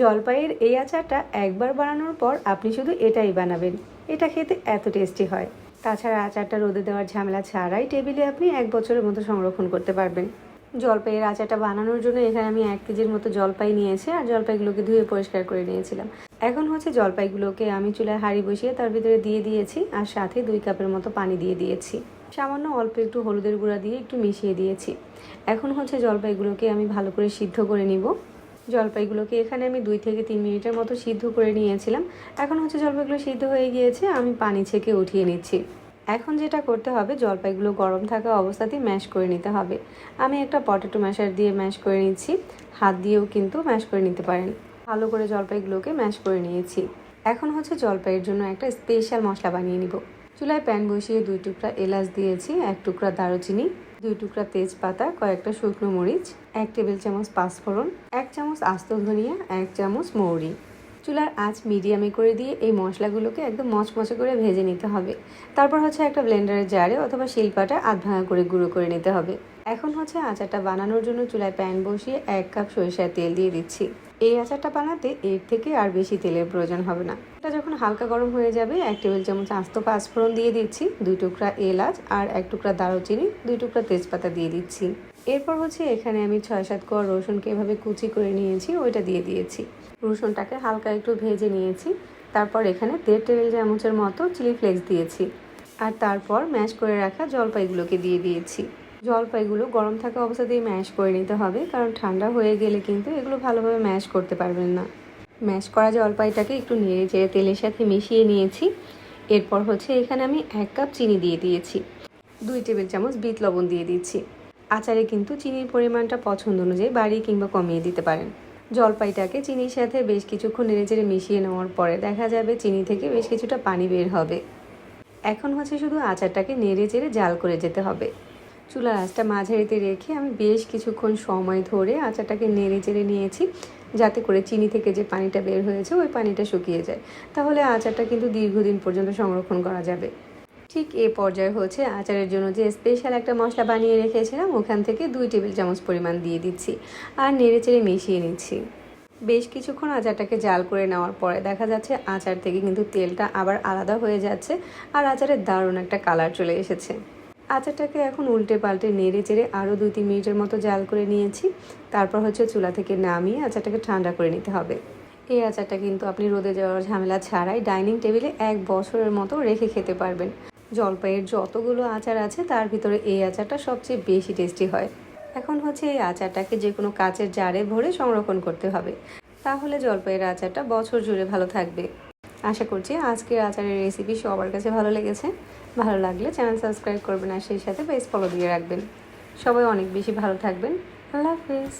জলপাইয়ের এই আচারটা একবার বানানোর পর আপনি শুধু এটাই বানাবেন। এটা খেতে এত টেস্টি হয়। তাছাড়া আচারটা রোদে দেওয়ার ঝামেলা ছাড়াই টেবিলে আপনি এক বছরের মতো সংরক্ষণ করতে পারবেন। জলপাইয়ের আচারটা বানানোর জন্য এখানে আমি এক কেজির মতো জলপাই নিয়েছি আর জলপাইগুলোকে ধুয়ে পরিষ্কার করে নিয়েছিলাম। এখন হচ্ছে জলপাইগুলোকে আমি চুলায় হাঁড়ি বসিয়ে তার ভিতরে দিয়ে দিয়েছি আর সাথে দুই কাপের মতো পানি দিয়ে দিয়েছি। সামান্য অল্প একটু হলুদের গুঁড়া দিয়ে একটু মিশিয়ে দিয়েছি। এখন হচ্ছে জলপাইগুলোকে আমি ভালো করে সিদ্ধ করে নিব। জলপাইগুলোকে এখানে আমি দুই থেকে তিন মিনিটের মতো সিদ্ধ করে নিয়েছিলাম। এখন হচ্ছে জলপাইগুলো সিদ্ধ হয়ে গিয়েছে, আমি পানি ছেঁকে উঠিয়ে নিচ্ছি। এখন যেটা করতে হবে, জলপাইগুলো গরম থাকা অবস্থাতেই ম্যাশ করে নিতে হবে। আমি একটা পটেটো ম্যাশার দিয়ে ম্যাশ করে নিচ্ছি। হাত দিয়েও কিন্তু ম্যাশ করে নিতে পারেন। ভালো করে জলপাইগুলোকে ম্যাশ করে নিয়েছি। এখন হচ্ছে জলপাইয়ের জন্য একটা স্পেশাল মশলা বানিয়ে নিব। চুলায় প্যান বসিয়ে দুই টুকরা এলাচ দিয়েছি, এক টুকরা দারুচিনি, দুই টুকরা তেজপাতা, কয়েকটা শুকনো মরিচ, এক টেবিল চামচ পাঁচফোড়ন, এক চামচ আস্ত ধনিয়া, এক চামচ মৌরি। চুলার আঁচ মিডিয়ামে করে দিয়ে এই মশলাগুলোকে একদম মচমচে করে ভেজে নিতে হবে। তারপর হচ্ছে একটা ব্লেন্ডারের জারে অথবা শিলপাটা আধ ভাঙা করে গুঁড়ো করে নিতে হবে। এখন হচ্ছে আচারটা বানানোর জন্য চুলায় প্যান বসিয়ে এক কাপ সরিষার তেল দিয়ে দিচ্ছি। এই আচারটা বানাতে এর থেকে আর বেশি তেলের প্রয়োজন হবে না। এটা যখন হালকা গরম হয়ে যাবে, এক টেবিল চামচ আস্ত পাঁচফোড়ন দিয়ে দিচ্ছি, দুই টুকরা এলাচ আর এক টুকরা দারুচিনি, দুই টুকরা তেজপাতা দিয়ে দিচ্ছি। এরপর হচ্ছে এখানে আমি ছয় সাত কোয়া রসুনকে এভাবে কুচি করে নিয়েছি, ওইটা দিয়ে দিয়েছি। রসুনটাকে হালকা একটু ভেজে নিয়েছি, তারপর এখানে দেড় টেবিল চামচের মতো চিলি ফ্লেক্স দিয়েছি। আর তারপর ম্যাশ করে রাখা জলপাইগুলোকে দিয়ে দিয়েছি। জলপাইগুলো গরম থাকা অবস্থাতেই ম্যাশ করে নিতে হবে, কারণ ঠান্ডা হয়ে গেলে কিন্তু এগুলো ভালোভাবে ম্যাশ করতে পারবেন না। ম্যাশ করা জলপাইটাকে একটু নেড়ে চেড়ে তেলের সাথে মিশিয়ে নিয়েছি। এরপর হচ্ছে এখানে আমি এক কাপ চিনি দিয়ে দিয়েছি। দুই টেবিল চামচ বিট লবণ দিয়ে দিচ্ছি। আচারে কিন্তু চিনির পরিমাণটা পছন্দ অনুযায়ী বাড়িয়ে কিংবা কমিয়ে দিতে পারেন। জলপাইটাকে চিনির সাথে বেশ কিছুক্ষণ নেড়ে চেড়ে মিশিয়ে নেওয়ার পরে দেখা যাবে চিনি থেকে বেশ কিছুটা পানি বের হবে। এখন হচ্ছে শুধু আচারটাকে নেড়ে চেড়ে জাল করে যেতে হবে। চুলার আঁচটা মাঝারিতে রেখে আমি বেশ কিছুক্ষণ সময় ধরে আচারটাকে নেড়ে চেড়ে নিয়েছি, যাতে করে চিনি থেকে যে পানিটা বের হয়েছে ওই পানিটা শুকিয়ে যায়। তাহলে আচারটা কিন্তু দীর্ঘদিন পর্যন্ত সংরক্ষণ করা যাবে। ঠিক এ পর্যায়ে হচ্ছে আচারের জন্য যে স্পেশাল একটা মশলা বানিয়ে রেখেছিলাম, ওখান থেকে দুই টেবিল চামচ পরিমাণ দিয়ে দিচ্ছি আর নেড়ে চেড়ে মিশিয়ে নিচ্ছি। বেশ কিছুক্ষণ আচারটাকে জাল করে নেওয়ার পরে দেখা যাচ্ছে আচার থেকে কিন্তু তেলটা আবার আলাদা হয়ে যাচ্ছে আর আচারের দারুণ একটা কালার চলে এসেছে। আচারটাকে এখন উল্টে পাল্টে নেড়ে চেড়ে আরও দুই তিন মিনিটের মতো জাল করে নিয়েছি। তারপর হচ্ছে চুলা থেকে নামিয়ে আচারটাকে ঠান্ডা করে নিতে হবে। এই আচারটা কিন্তু আপনি রোদে যাওয়ার ঝামেলা ছাড়াই ডাইনিং টেবিলে এক বছরের মতো রেখে খেতে পারবেন। জলপাইয়ের যতগুলো আচার আছে, তার ভিতরে এই আচারটা সবচেয়ে বেশি টেস্টি হয়। এখন হচ্ছে এই আচারটাকে যে কোনো কাচের জারে ভরে সংরক্ষণ করতে হবে। তাহলে জলপাইয়ের আচারটা বছর জুড়ে ভালো থাকবে। আশা করছি আজকের আচারের রেসিপি সবার কাছে ভালো লেগেছে। ভালো লাগলে চ্যানেল সাবস্ক্রাইব করবেন আর সেই সাথে বেস ফলো দিয়ে রাখবেন। সবাই অনেক বেশি ভালো থাকবেন। আল্লাহ হাফেজ।